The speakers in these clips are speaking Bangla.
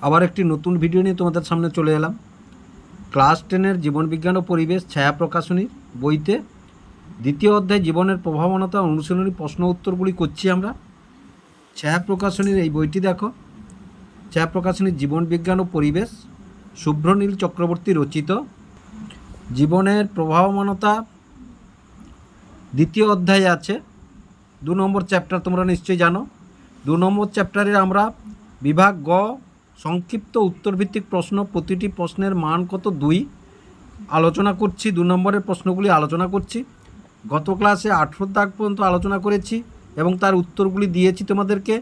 আবার একটি নতুন ভিডিও নিয়ে তোমাদের সামনে চলে এলাম। ক্লাস টেনের জীবনবিজ্ঞান ও পরিবেশ ছায়া প্রকাশনীর বইতে দ্বিতীয় অধ্যায় জীবনের প্রভাবনতা অনুশীলনী প্রশ্ন উত্তরগুলি করছি আমরা। ছায়া প্রকাশনীর এই বইটি দেখো। ছায়া প্রকাশনীর জীবনবিজ্ঞান ও পরিবেশ, শুভ্রনীল চক্রবর্তী রচিত। জীবনের প্রভাবমানতা দ্বিতীয় অধ্যায়ে আছে। দু নম্বর চ্যাপ্টার তোমরা নিশ্চয়ই জানো। দু নম্বর চ্যাপ্টারে আমরা বিভাগ গ সংক্ষিপ্ত উত্তরভিত্তিক প্রশ্ন, প্রতিটি প্রশ্নের মান কত? দুই। আলোচনা করছি, দু নম্বরের প্রশ্নগুলি আলোচনা করছি। গত ক্লাসে আঠেরো দাগ পর্যন্ত আলোচনা করেছি এবং তার উত্তরগুলি দিয়েছি তোমাদেরকে।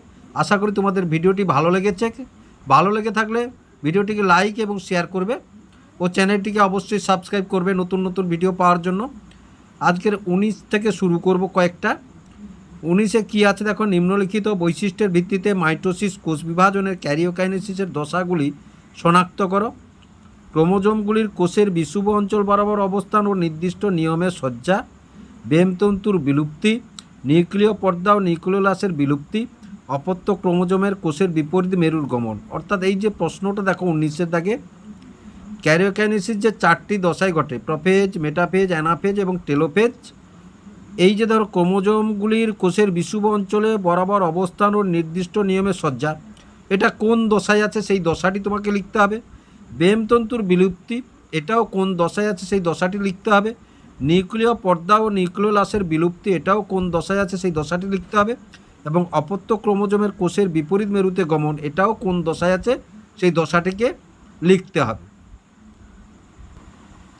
আশা করি তোমাদের ভিডিওটি ভালো লেগেছে। ভালো লেগে থাকলে ভিডিওটিকে লাইক এবং শেয়ার করবে ও চ্যানেলটিকে অবশ্যই সাবস্ক্রাইব করবে নতুন নতুন ভিডিও পাওয়ার জন্য। আজকের উনিশ থেকে শুরু করব কয়েকটা। উনিশে কি আছে দেখো, নিম্নলিখিত বৈশিষ্ট্যের ভিত্তিতে মাইটোসিস কোষ বিভাজনের ক্যারিওকাইনেসিসের দশাগুলি শনাক্ত করো। ক্রোমোজোমগুলির কোষের বিষুব অঞ্চল বরাবর অবস্থান ও নির্দিষ্ট নিয়মে সজ্জা। বেমতন্তুর বিলুপ্তি, নিউক্লিয় পর্দা ও নিউক্লিওলাসের বিলুপ্তি, অপত্য ক্রোমোজোমের কোষের বিপরীত মেরুর গমন। অর্থাৎ এই যে প্রশ্নটা দেখো উনিশের দাগে, ক্যারিওকাইনেসিস যে চারটি দশায় ঘটে, প্রফেজ, মেটাফেজ, অ্যানাফেজ এবং টেলোফেজ এই যে ধর ক্রোমোজোমগুলির কোষের বিষুব অঞ্চলে বরাবর অবস্থান ও নির্দিষ্ট নিয়মে সজ্জা, এটা কোন দশায় আছে সেই দশাটি তোমাকে লিখতে হবে। বেমতন্তুর বিলুপ্তি, এটাও কোন দশায় আছে সেই দশাটি লিখতে হবে। নিউক্লিয় পর্দা ও নিউক্লিওলাসের বিলুপ্তি, এটাও কোন দশায় আছে সেই দশাটি লিখতে হবে। এবং অপত্য ক্রোমোজোমের কোষের বিপরীত মেরুতে গমন, এটাও কোন দশায় আছে সেই দশাটিকে লিখতে হবে।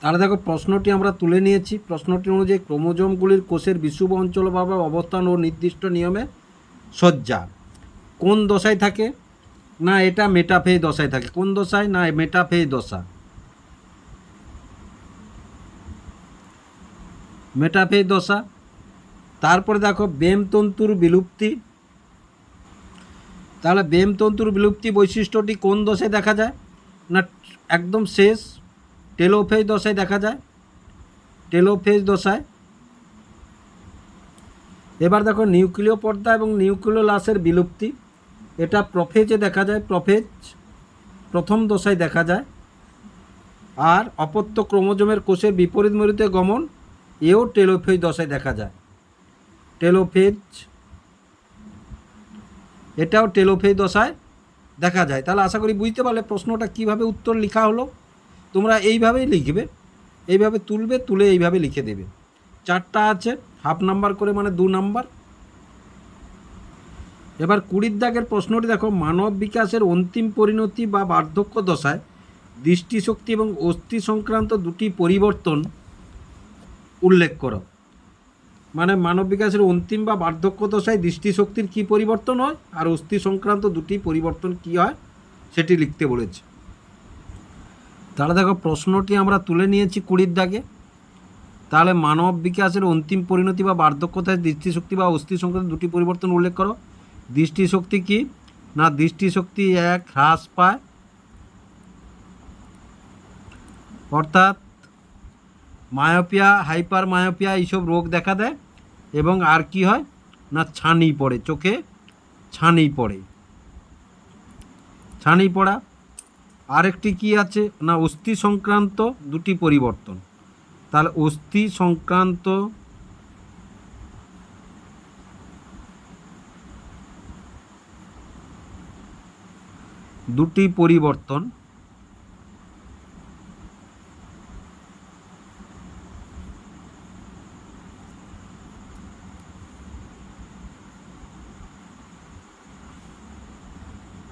তাহলে দেখো প্রশ্নটি আমরা তুলে নিয়েছি। প্রশ্নটি অনুযায়ী ক্রোমোজোমগুলির কোষের বিষুব অঞ্চল বা অবস্থান ও নির্দিষ্ট নিয়মে সজ্জা। কোন দশায় থাকে? না, এটা মেটাফেজ দশায় থাকে। কোন দশায়? না মেটাফেজ দশা। মেটাফেজ দশা। তারপরে দেখো, বেমতন্তুর বিলুপ্তি। তাহলে বেমতন্তুর বিলুপ্তি বৈশিষ্ট্যটি কোন দশায় দেখা যায়? না, একদম শেষ। টেলোফেজ দশায় দেখা যায়। টেলোফেজ দশায়। এবার দেখো নিউক্লিয় পর্দা এবং নিউক্লিয় লাসের বিলুপ্তি। এটা প্রফেজে দেখা যায়, প্রফেজ প্রথম দশায় দেখা যায়। আর অপত্য ক্রোমোজোমের কোষের বিপরীত মেরুতে গমন, এও টেলোফেজ দশায় দেখা যায়। টেলোফেজ, এটাও টেলোফেজ দশায় দেখা যায়। তাহলে আশা করি বুঝতে পারলে প্রশ্নটা কীভাবে উত্তর লেখা হলো। তোমরা এইভাবেই লিখবে, এইভাবে তুলবে, তুলে এইভাবে লিখে দেবে। চারটা আছে হাফ নাম্বার করে মানে দু নাম্বার এবার কুড়ির দাগের প্রশ্নটি দেখো, মানব বিকাশের অন্তিম পরিণতি বা বার্ধক্য দশায় দৃষ্টিশক্তি এবং অস্থি সংক্রান্ত দুটি পরিবর্তন উল্লেখ করো। মানে মানব বিকাশের অন্তিম বা বার্ধক্য দশায় দৃষ্টিশক্তির কী পরিবর্তন হয় আর অস্থি সংক্রান্ত দুটি পরিবর্তন কী হয়, সেটি লিখতে বলেছে। তাহলে দেখো প্রশ্নটি আমরা তুলে নিয়েছি কুড়ির দাগে। তাহলে মানব বিকাশের অন্তিম পরিণতি বা বার্ধক্যতায় দৃষ্টিশক্তি বা অস্থি সংক্রান্ত দুটি পরিবর্তন উল্লেখ করো। দৃষ্টিশক্তি কি? না, দৃষ্টিশক্তি এক, হ্রাস পায়। অর্থাৎ মায়োপিয়া হাইপার মায়োপিয়া এইসব রোগ দেখা দেয় এবং আর কি হয়? না, ছানি পড়ে, চোখে ছানি পড়ে। ছানি পড়া। আরেকটি কি আছে? না, অস্থি সংক্রান্ত দুটি পরিবর্তন। তাহলে অস্থি সংক্রান্ত দুটি পরিবর্তন।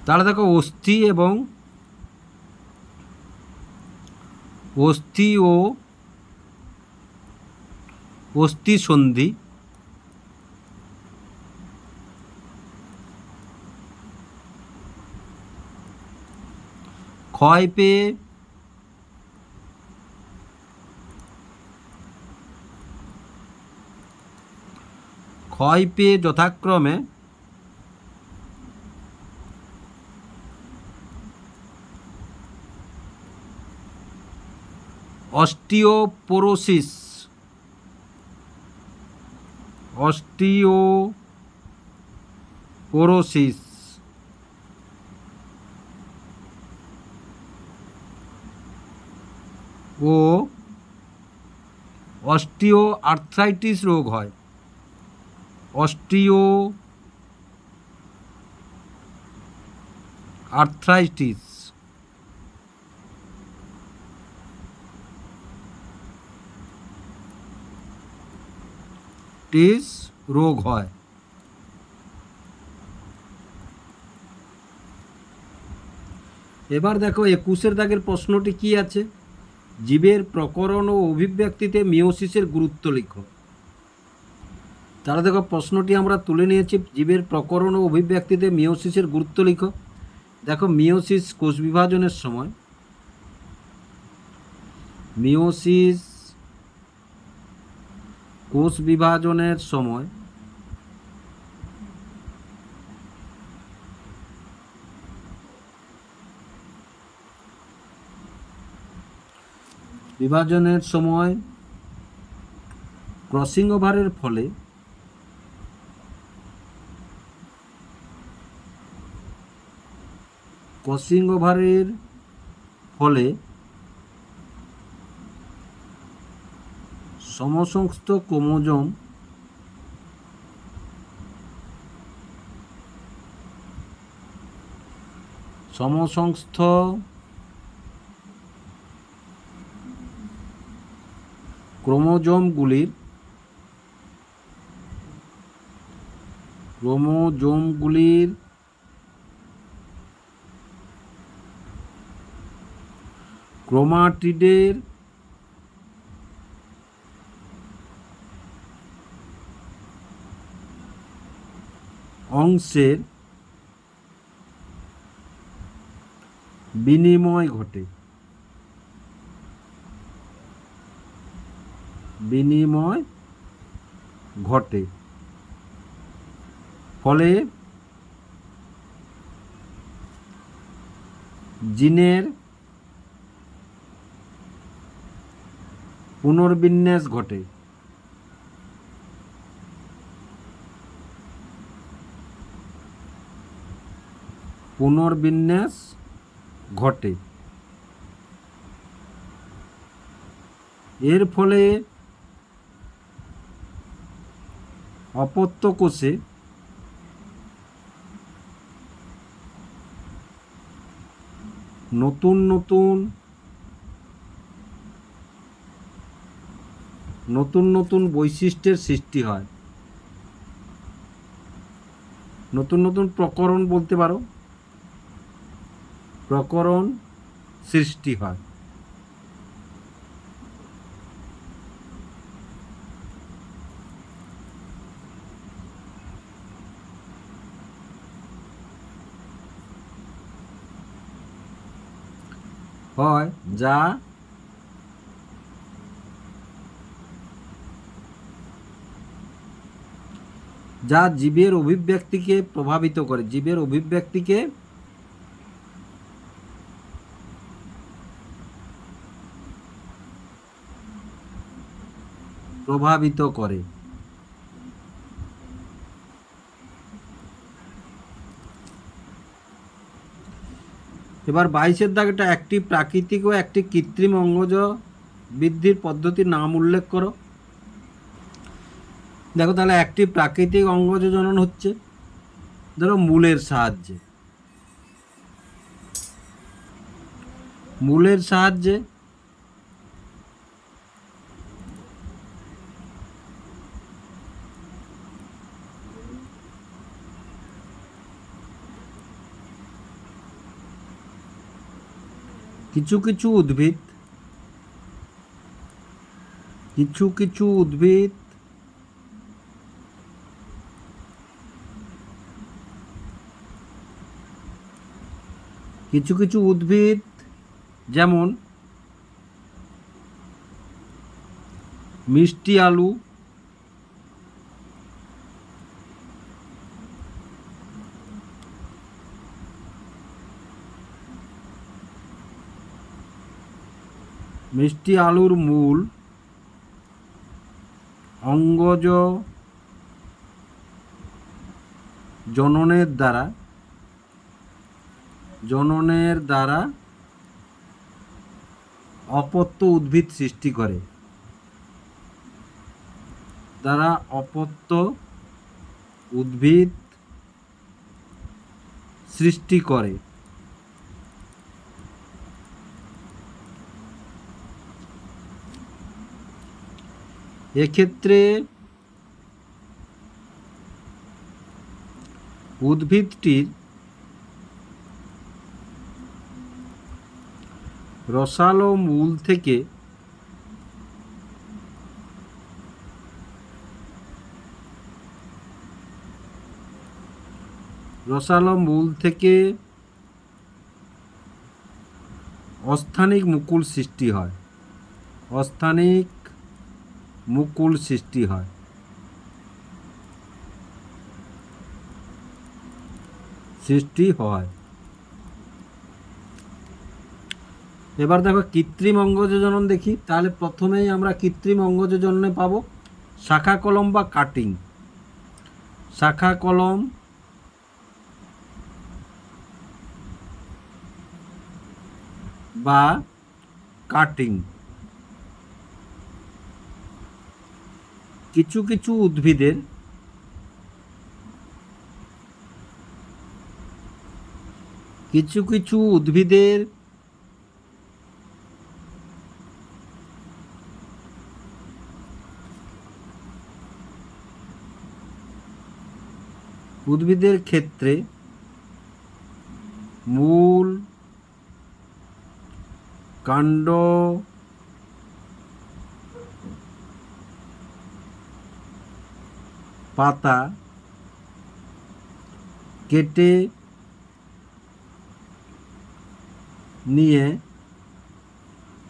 তাহলে দেখো, অস্থি এবং অস্থি ও অস্থি সন্ধি। ক্ষয় পেয়ে ক্ষয় পেয়ে যথাক্রমে অস্টিওপোরোসিস। অস্টিওপোরোসিস। ও অস্টিও আর্থ্রাইটিস রোগ হয়। অস্টিও আর্থ্রাইটিস টিস রোগ হয়। এবার দেখো একুশের দাগের প্রশ্নটি কি আছে? জীবের প্রকরণ ও অভিব্যক্তিতে মিওসিসের গুরুত্ব লিখো। তারা দেখো প্রশ্নটি আমরা তুলে নিয়েছি, জীবের প্রকরণ ও অভিব্যক্তিতে মিওসিসের গুরুত্ব লিখো। দেখো মিওসিস কোষ বিভাজনের সময় মিওসিস কোষ বিভাজনের সময় বিভাজনের সময় ক্রসিং ওভারের ফলে ক্রসিং ওভারের ফলে সমসংস্থ ক্রোমোজোম সমসংস্থ ক্রোমোজোমগুলির ক্রোমোজোমগুলির ক্রোমাটিডের অংশের বিনিময় ঘটে। বিনিময় ঘটে। ফলে জিনের পুনর্বিন্যাস ঘটে। পুনর্বিন্যাস ঘটে। এর ফলে অপত্য কোষে নতুন নতুন নতুন নতুন বৈশিষ্ট্যের সৃষ্টি হয়। নতুন নতুন প্রকরণ বলতে পারো। প্রকরণ সৃষ্টি হয়। হয় যা যা জীবের অভিব্যক্তিকে প্রভাবিত করে। জীবের অভিব্যক্তিকে প্রভাবিত করে। এবার বাইশের দাগটা একটি প্রাকৃতিক ও একটি কৃত্রিম অঙ্গজ বৃদ্ধির পদ্ধতির নাম উল্লেখ করো। দেখো তাহলে একটি প্রাকৃতিক অঙ্গজ জনন হচ্ছে, ধরো মূলের সাহায্যে। মূলের সাহায্যে কিছু কিছু উদ্ভিদ কিছু কিছু উদ্ভিদ কিছু কিছু উদ্ভিদ যেমন মিষ্টি আলু মিষ্টি আলুর মূল, অঙ্গজ জননের দ্বারা জননের দ্বারা অপত্য উদ্ভিদ সৃষ্টি করে। তারা অপত্য উদ্ভিদ সৃষ্টি করে। এক্ষেত্রে উদ্ভিদটির রসালো মূল থেকে রসালো মূল থেকে অস্থানিক মুকুল সৃষ্টি হয়। অস্থানিক মুকুল সৃষ্টি হয়। সৃষ্টি হয়। এবার দেখো কৃত্রিম অঙ্গযোজনন দেখি, তাহলে প্রথমেই আমরা কৃত্রিম অঙ্গযোজনে পাবো শাখা কলম বা কাটিং শাখা কলম বা কাটিং কিছু কিছু উদ্ভিদের কিছু কিছু উদ্ভিদের উদ্ভিদের ক্ষেত্রে মূল কাণ্ড পাতা কেটে নিয়ে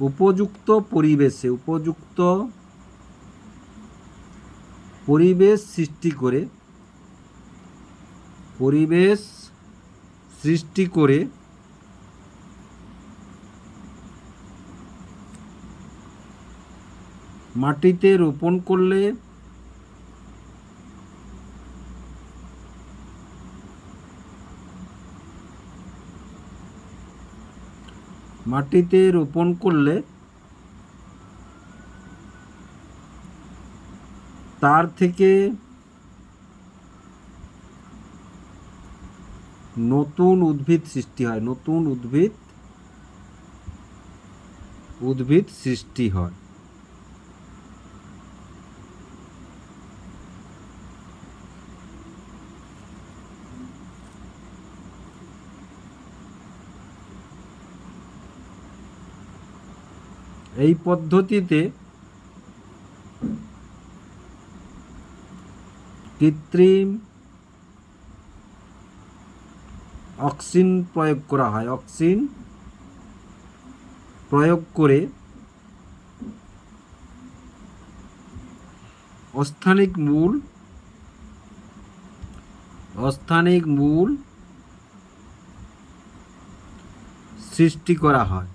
উপযুক্ত পরিবেশে, উপযুক্ত পরিবেশ সৃষ্টি করে, পরিবেশ সৃষ্টি করে মাটিতে রোপণ করলে মাটিতে রোপণ করলে তার থেকে নতুন উদ্ভিদ সৃষ্টি হয় নতুন উদ্ভিদ উদ্ভিদ সৃষ্টি হয়। এই পদ্ধতিতে কৃত্রিম অক্সিন প্রয়োগ করা হয়। অক্সিন প্রয়োগ করে অস্থানিক মূল অস্থানিক মূল সৃষ্টি করা হয়।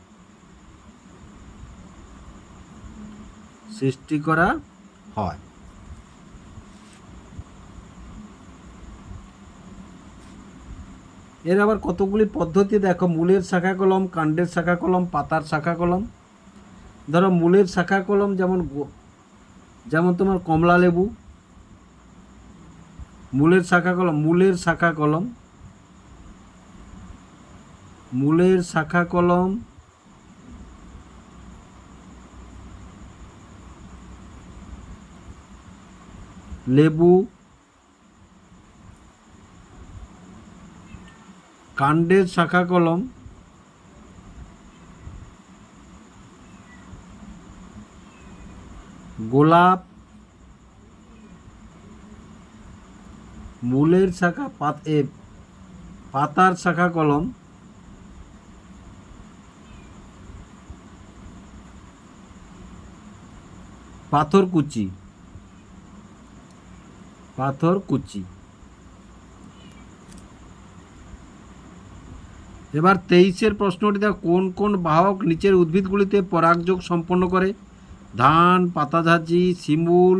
সৃষ্টি করা হয়। এর আবার কতগুলি পদ্ধতি দেখো? মূলের শাখা কলম, কাণ্ডের শাখা কলম, পাতার শাখা কলম। ধরো মূলের শাখা কলম যেমন যেমন তোমার কমলা লেবু। মূলের শাখা কলম, মূলের শাখা কলম। মূলের শাখা কলম লেবু কাণ্ডের শাখা কলম গোলাপ মূলের শাখা পাত এ পাতার শাখা কলম পাথরকুচি। পাথরকুচি এবার তেইশের প্রশ্নটি দেখো, কোন কোন বাহক নিচের উদ্ভিদগুলিতে পরাগযোগ সম্পন্ন করে? ধান পাতাঝাঁচি শিমুল,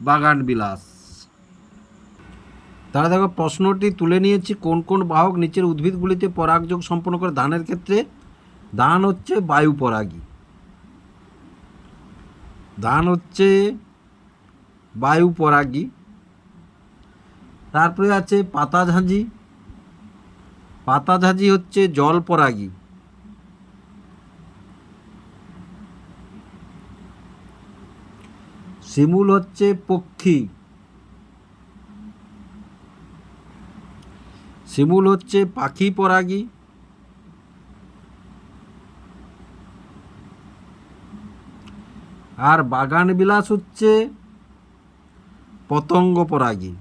বাগান বিলাস। তারা দেখো, প্রশ্নটি তুলে নিয়েছি, কোন কোন বাহক নিচের উদ্ভিদগুলিতে পরাগযোগ সম্পন্ন করে? ধানের ক্ষেত্রে ধান হচ্ছে বায়ু পরাগী। ধান হচ্ছে বায়ু পরাগী। তারপরে আছে পাতা ঝাঁঝি। পাতা ঝাঁঝি হচ্ছে জল পরাগী। শিমুল হচ্ছে পক্ষী। শিমুল হচ্ছে পাখি পরাগী। আর বাগান বিলাস হচ্ছে পতঙ্গ পরাগী।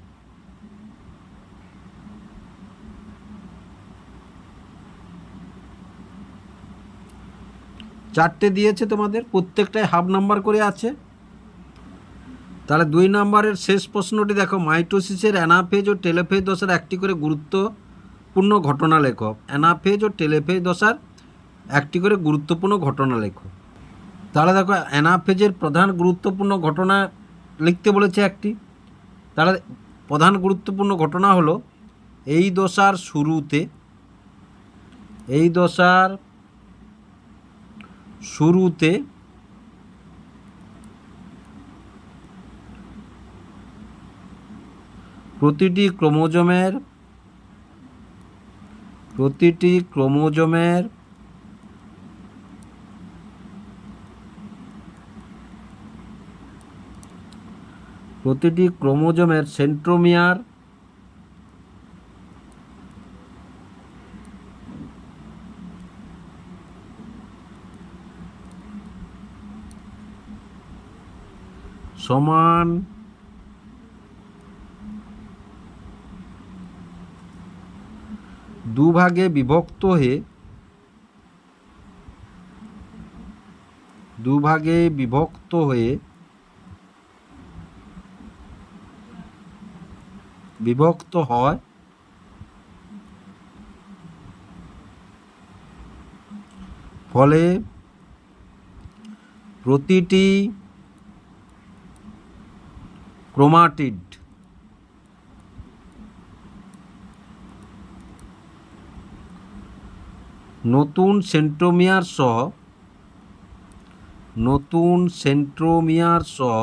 চারটে দিয়েছে তোমাদের, প্রত্যেকটাই হাফ নাম্বার করে আছে। তাহলে দুই নম্বরের শেষ প্রশ্নটি দেখো, মাইটোসিসের অ্যানাফেজ ও টেলেফেজ দশার একটি করে গুরুত্বপূর্ণ ঘটনা লেখো। অ্যানাফেজ ও টেলেফেজ দশার একটি করে গুরুত্বপূর্ণ ঘটনা লেখো। তাহলে দেখো, অ্যানাফেজের প্রধান গুরুত্বপূর্ণ ঘটনা লিখতে বলেছে একটি। তাহলে প্রধান গুরুত্বপূর্ণ ঘটনা হলো, এই দশার শুরুতে, এই দশার শুরুতে প্রতিটি ক্রোমোজোমের প্রতিটি ক্রোমোজোমের প্রতিটি ক্রোমোজোমের সেন্ট্রোমিয়ার সমান দুভাগে বিভক্ত হয়ে দুভাগে বিভক্ত হয়ে বিভক্ত হয় ফলে প্রতিটি ক্রোমাটিড। নতুন সেন্ট্রোমিয়ার সহ নতুন সেন্ট্রোমিয়ার সহ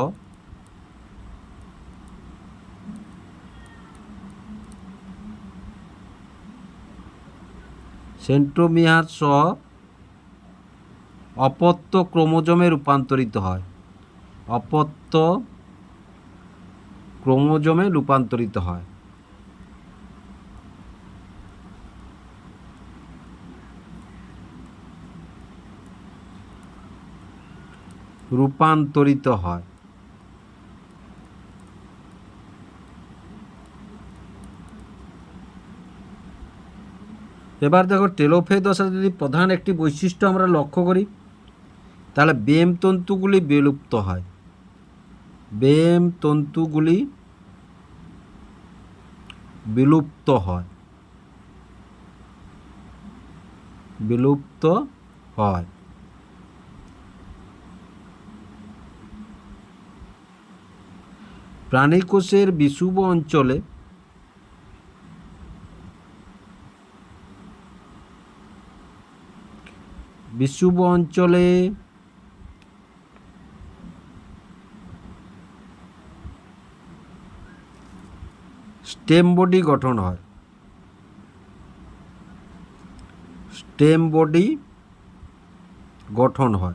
সেন্ট্রোমিয়ার সহ অপত্য ক্রোমোজোমে রূপান্তরিত হয়। অপত্য ক্রোমোজোমে রূপান্তরিত হয়। রূপান্তরিত হয়। এবার দেখো টেলোফে দশা যদি প্রধান একটি বৈশিষ্ট্য আমরা লক্ষ্য করি, তাহলে বেম তন্তুগুলি বিলুপ্ত হয়। বেম তন্তুগুলি বিলুপ্ত হয়। বিলুপ্ত হয়। প্রাণীকোষের বিষুব অঞ্চলে বিষুব অঞ্চলে স্টেম বডি গঠন হয়। স্টেম বডি গঠন হয়।